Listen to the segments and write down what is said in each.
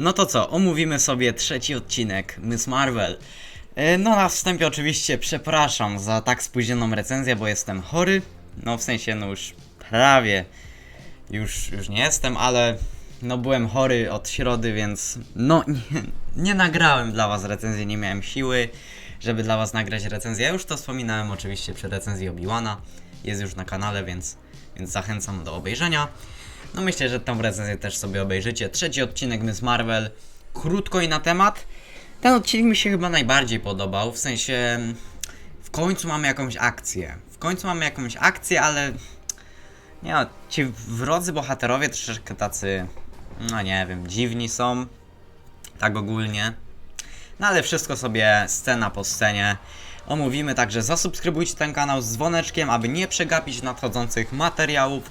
No to co, omówimy sobie trzeci odcinek Miss Marvel. E, No na wstępie oczywiście przepraszam za tak spóźnioną recenzję, bo jestem chory. No w sensie, no już prawie już, już nie jestem, ale no byłem chory od środy, więc no nie, nie nagrałem dla was recenzji, nie miałem siły, żeby dla was nagrać recenzję. Ja już to wspominałem oczywiście przy recenzji Obi-Wana. Jest już na kanale, więc, więc zachęcam do obejrzenia. No myślę, że tą recenzję też sobie obejrzycie. Trzeci odcinek Miss Marvel. Krótko i na temat. Ten odcinek mi się chyba najbardziej podobał, w sensie w końcu mamy jakąś akcję. W końcu mamy jakąś akcję, ale nie no, ci wrodzy bohaterowie troszeczkę tacy, no nie wiem, dziwni są. Tak ogólnie. No ale wszystko sobie scena po scenie omówimy, także zasubskrybujcie ten kanał z dzwoneczkiem, aby nie przegapić nadchodzących materiałów.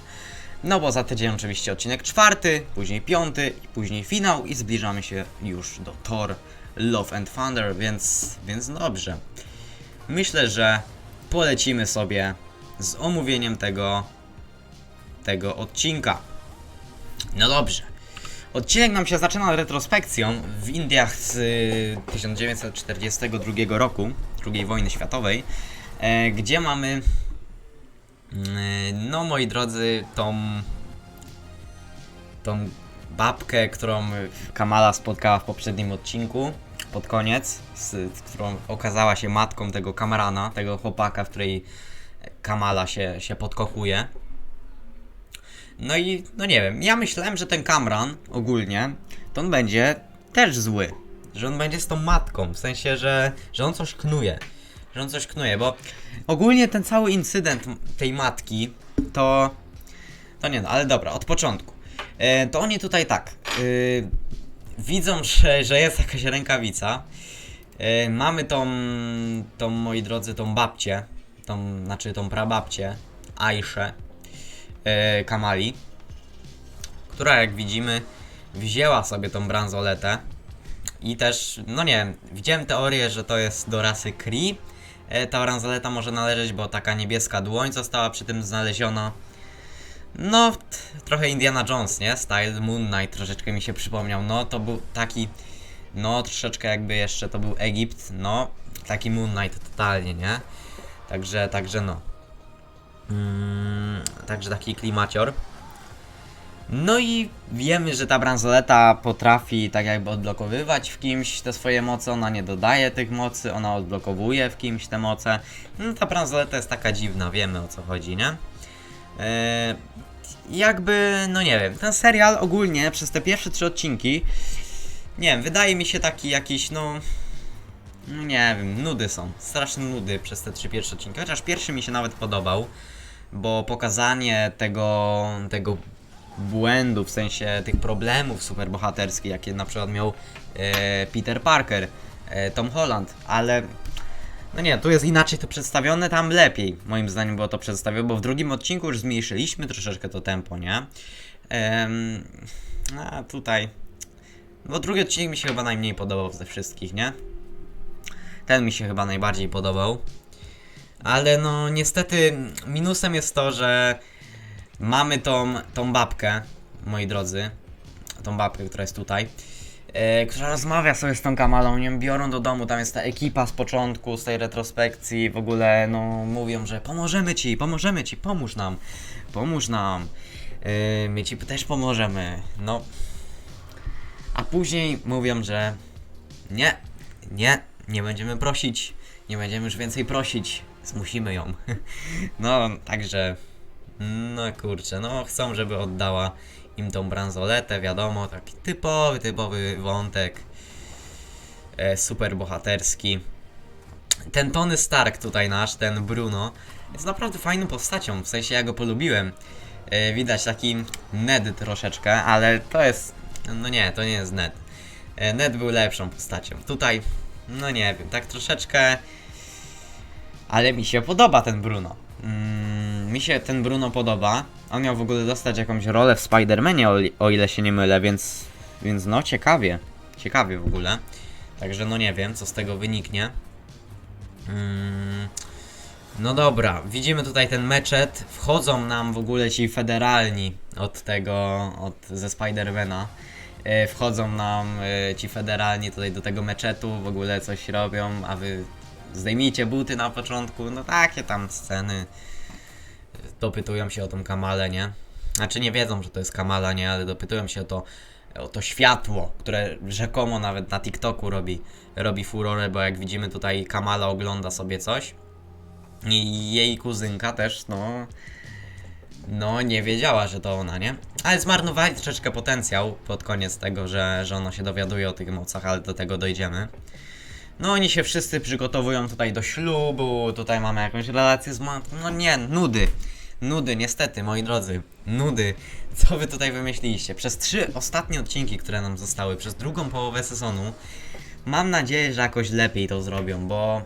No bo za tydzień oczywiście odcinek czwarty, później piąty i później finał i zbliżamy się już do Thor Love and Thunder, więc, więc dobrze. Myślę, że polecimy sobie z omówieniem tego, tego odcinka. No dobrze. Odcinek nam się zaczyna retrospekcją w Indiach z y, 1942 roku, II wojny światowej, e, gdzie mamy, y, no moi drodzy, tą, tą babkę, którą Kamala spotkała w poprzednim odcinku, pod koniec, z, z którą okazała się matką tego Kamrana, tego chłopaka, w której Kamala się, się podkochuje. No i, no nie wiem, ja myślałem, że ten Kamran ogólnie, to on będzie też zły. Że on będzie z tą matką, w sensie, że, że on coś knuje. Że on coś knuje, bo ogólnie ten cały incydent tej matki, to... To nie no, ale dobra, od początku. E, to oni tutaj tak, y, widzą, że, że jest jakaś rękawica. E, mamy tą, tą, moi drodzy, tą babcię, tą, znaczy tą prababcię, Aiszę, e, Kamali, która jak widzimy wzięła sobie tą bransoletę i też, no nie wiem, widziałem teorię, że to jest do rasy Kree. E, ta bransoleta może należeć, bo taka niebieska dłoń została przy tym znaleziona. No, trochę Indiana Jones, nie? Style Moon Knight troszeczkę mi się przypomniał. No, to był taki, no, troszeczkę jakby jeszcze to był Egipt, no, taki Moon Knight totalnie, nie? Także, także no. Mm, także taki klimacior. No i wiemy, że ta bransoleta potrafi tak jakby odblokowywać w kimś te swoje moce, ona nie dodaje tych mocy, ona odblokowuje w kimś te moce. No ta bransoleta jest taka dziwna, wiemy o co chodzi, nie? Eee, jakby, no nie wiem, ten serial ogólnie przez te pierwsze trzy odcinki, nie wiem, wydaje mi się taki jakiś, no, no nie wiem, nudy są, straszne nudy przez te trzy pierwsze odcinki, chociaż pierwszy mi się nawet podobał, bo pokazanie tego, tego błędu, w sensie tych problemów superbohaterskich, jakie na przykład miał e, Peter Parker, e, Tom Holland, ale no nie, tu jest inaczej to przedstawione, tam lepiej, moim zdaniem było to przedstawione, bo w drugim odcinku już zmniejszyliśmy troszeczkę to tempo, nie? Em, a tutaj, bo drugi odcinek mi się chyba najmniej podobał ze wszystkich, nie? Ten mi się chyba najbardziej podobał. Ale no niestety minusem jest to, że mamy tą, tą babkę, moi drodzy. Tą babkę, która jest tutaj. E, która rozmawia sobie z tą Kamalą, ją biorą do domu, tam jest ta ekipa z początku, z tej retrospekcji, w ogóle no mówią, że pomożemy ci, pomożemy ci, pomóż nam, pomóż nam, e, my ci też pomożemy, no. A później mówią, że nie, nie, nie będziemy prosić, nie będziemy już więcej prosić, zmusimy ją. No, także, no kurczę, no chcą, żeby oddała im tą bransoletę, wiadomo, taki typowy, typowy wątek, e, super bohaterski. Ten Tony Stark tutaj nasz, ten Bruno, jest naprawdę fajną postacią, w sensie ja go polubiłem. E, widać taki Ned troszeczkę, ale to jest, no nie, to nie jest Ned. E, Ned był lepszą postacią. Tutaj, no nie wiem, tak troszeczkę, ale mi się podoba ten Bruno. Mm, mi się ten Bruno podoba. On miał w ogóle dostać jakąś rolę w Spider-Manie, o, o ile się nie mylę, więc, więc no ciekawie. Ciekawie w ogóle. Także no nie wiem, co z tego wyniknie. Mm, no dobra, widzimy tutaj ten meczet. Wchodzą nam w ogóle ci federalni od tego, od ze Spidermana. e, wchodzą nam e, ci federalni tutaj do tego meczetu, w ogóle coś robią, a wy zdejmijcie buty na początku, no takie tam sceny. Dopytują się o tą kamalę, nie? Znaczy nie wiedzą, że to jest kamala, nie? Ale dopytują się o to, o to światło, które rzekomo nawet na TikToku robi, robi furorę, bo jak widzimy tutaj Kamala ogląda sobie coś i jej kuzynka też, no no nie wiedziała, że to ona, nie? Ale zmarnowali troszeczkę potencjał pod koniec tego, że, że ona się dowiaduje o tych mocach, ale do tego dojdziemy. No oni się wszyscy przygotowują tutaj do ślubu, tutaj mamy jakąś relację z matką, no nie, nudy. Nudy, niestety, moi drodzy, nudy. Co wy tutaj wymyśliliście? Przez trzy ostatnie odcinki, które nam zostały, przez drugą połowę sezonu, mam nadzieję, że jakoś lepiej to zrobią, bo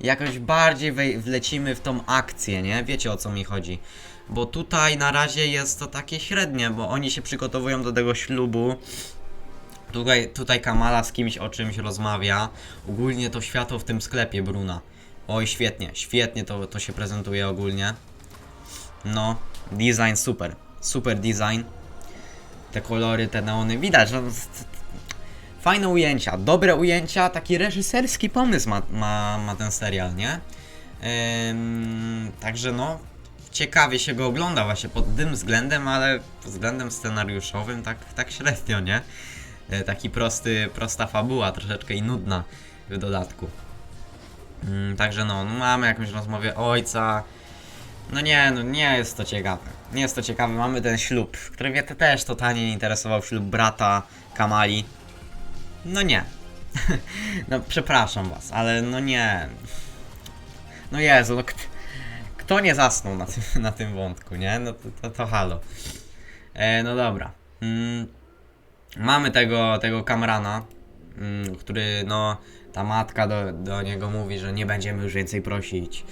jakoś bardziej wlecimy w tą akcję, nie? Wiecie o co mi chodzi. Bo tutaj na razie jest to takie średnie, bo oni się przygotowują do tego ślubu. Tutaj, tutaj Kamala z kimś o czymś rozmawia. Ogólnie to światło w tym sklepie Bruna. Oj, świetnie, świetnie to, to się prezentuje ogólnie. No, design super. Super design. Te kolory, te neony, widać, że fajne ujęcia, dobre ujęcia, taki reżyserski pomysł ma, ma, ma ten serial, nie? Ym, także no, ciekawie się go ogląda właśnie pod tym względem, ale pod względem scenariuszowym tak, tak średnio, nie? E, taki prosty, prosta fabuła, troszeczkę i nudna w dodatku. Ym, także no, no, mamy jakąś rozmowę ojca. No nie, no nie jest to ciekawe. Nie jest to ciekawe, mamy ten ślub, który mnie te- też totalnie nie interesował, ślub brata Kamali. No nie. no przepraszam was, ale no nie. No Jezu, no kt- kto nie zasnął na tym, na tym wątku, nie? No to, to, to halo. E, no dobra. Mm, mamy tego, tego Kamrana, mm, który no, ta matka do, do niego mówi, że nie będziemy już więcej prosić.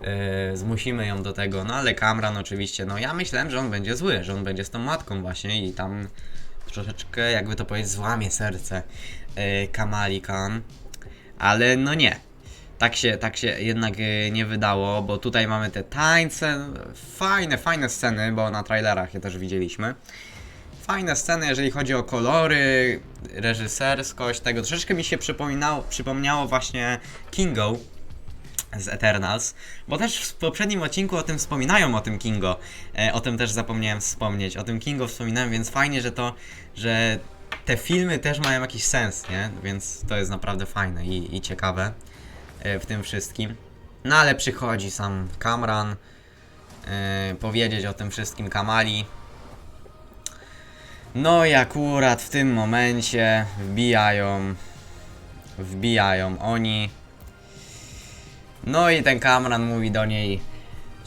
E, zmusimy ją do tego, no ale Kamran oczywiście, no ja myślałem, że on będzie zły, że on będzie z tą matką właśnie i tam troszeczkę, jakby to powiedzieć, złamie serce e, Kamali Khan, ale no nie. Tak się, tak się jednak e, nie wydało, bo tutaj mamy te tańce, fajne, fajne sceny, bo na trailerach je też widzieliśmy. Fajne sceny, jeżeli chodzi o kolory, reżyserskość tego. Troszeczkę mi się przypominało, przypomniało właśnie Kingo z Eternals, bo też w poprzednim odcinku o tym wspominają, o tym Kingo. E, o tym też zapomniałem wspomnieć. O tym Kingo wspominałem, więc fajnie, że to, że te filmy też mają jakiś sens, nie? Więc to jest naprawdę fajne i, i ciekawe e, w tym wszystkim. No ale przychodzi sam Kamran e, powiedzieć o tym wszystkim Kamali. No i akurat w tym momencie wbijają wbijają oni. No i ten Kamran mówi do niej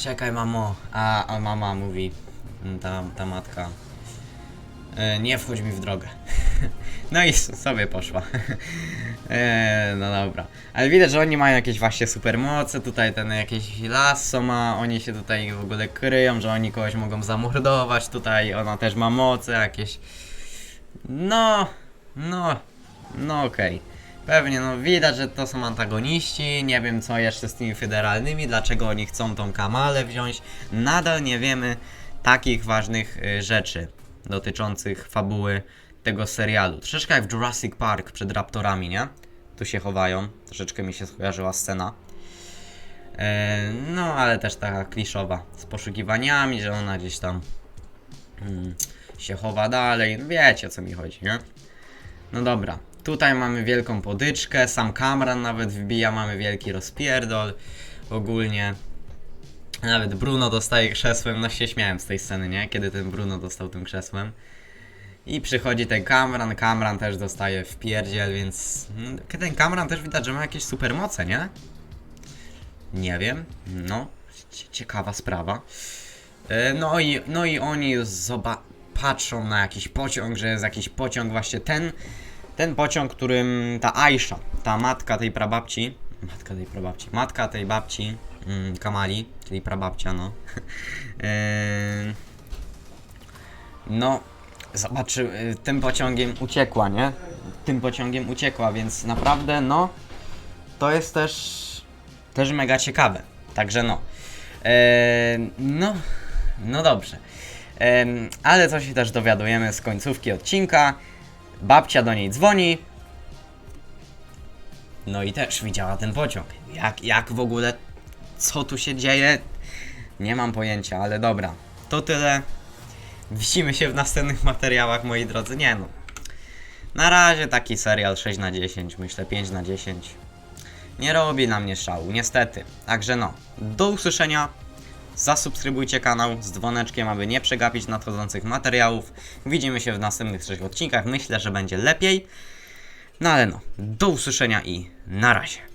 Czekaj mamo, a, a mama mówi mm, ta, ta matka e, Nie wchodź mi w drogę. No i sobie poszła. E, No dobra. Ale widać, że oni mają jakieś właśnie supermoce Tutaj ten jakieś lasso ma Oni się tutaj w ogóle kryją, że oni kogoś mogą zamordować Tutaj ona też ma moce jakieś. No, no, no okej. Pewnie, no widać, że to są antagoniści, nie wiem co jeszcze z tymi federalnymi, dlaczego oni chcą tą Kamalę wziąć. Nadal nie wiemy takich ważnych y, rzeczy dotyczących fabuły tego serialu. Troszeczkę jak w Jurassic Park przed raptorami, nie? Tu się chowają, troszeczkę mi się skojarzyła scena. E, no, ale też taka kliszowa, z poszukiwaniami, że ona gdzieś tam mm, się chowa dalej. Wiecie o co mi chodzi, nie? No dobra, tutaj mamy wielką podyczkę, sam Kamran nawet wbija, mamy wielki rozpierdol ogólnie. Nawet Bruno dostaje krzesłem, no się śmiałem z tej sceny, nie? Kiedy ten Bruno dostał tym krzesłem. I przychodzi ten Kamran, Kamran też dostaje w pierdziel, więc mm, ten Kamran też widać, że ma jakieś supermoce, nie? Nie wiem, no, cie- ciekawa sprawa. E, No i, no i oni patrzą na jakiś pociąg, że jest jakiś pociąg, właśnie ten, ten pociąg, którym ta Aisha, ta matka tej prababci, matka tej prababci, matka tej babci, mm, Kamali, czyli prababcia, no. No, zobaczy, tym pociągiem uciekła, nie? Tym pociągiem uciekła, więc naprawdę, no, to jest też, też mega ciekawe. Także no. No, no dobrze. Ale co się też dowiadujemy z końcówki odcinka, Babcia do niej dzwoni. No i też widziała ten pociąg. Jak, jak w ogóle, co tu się dzieje? Nie mam pojęcia, ale dobra. To tyle. Widzimy się w następnych materiałach, moi drodzy. Nie no. Na razie taki serial 6 na 10, myślę 5 na 10. Nie robi na mnie szału, niestety. Także no, do usłyszenia. Zasubskrybujcie kanał z dzwoneczkiem, aby nie przegapić nadchodzących materiałów. Widzimy się w następnych trzech odcinkach. Myślę, że będzie lepiej. No ale no, do usłyszenia i na razie.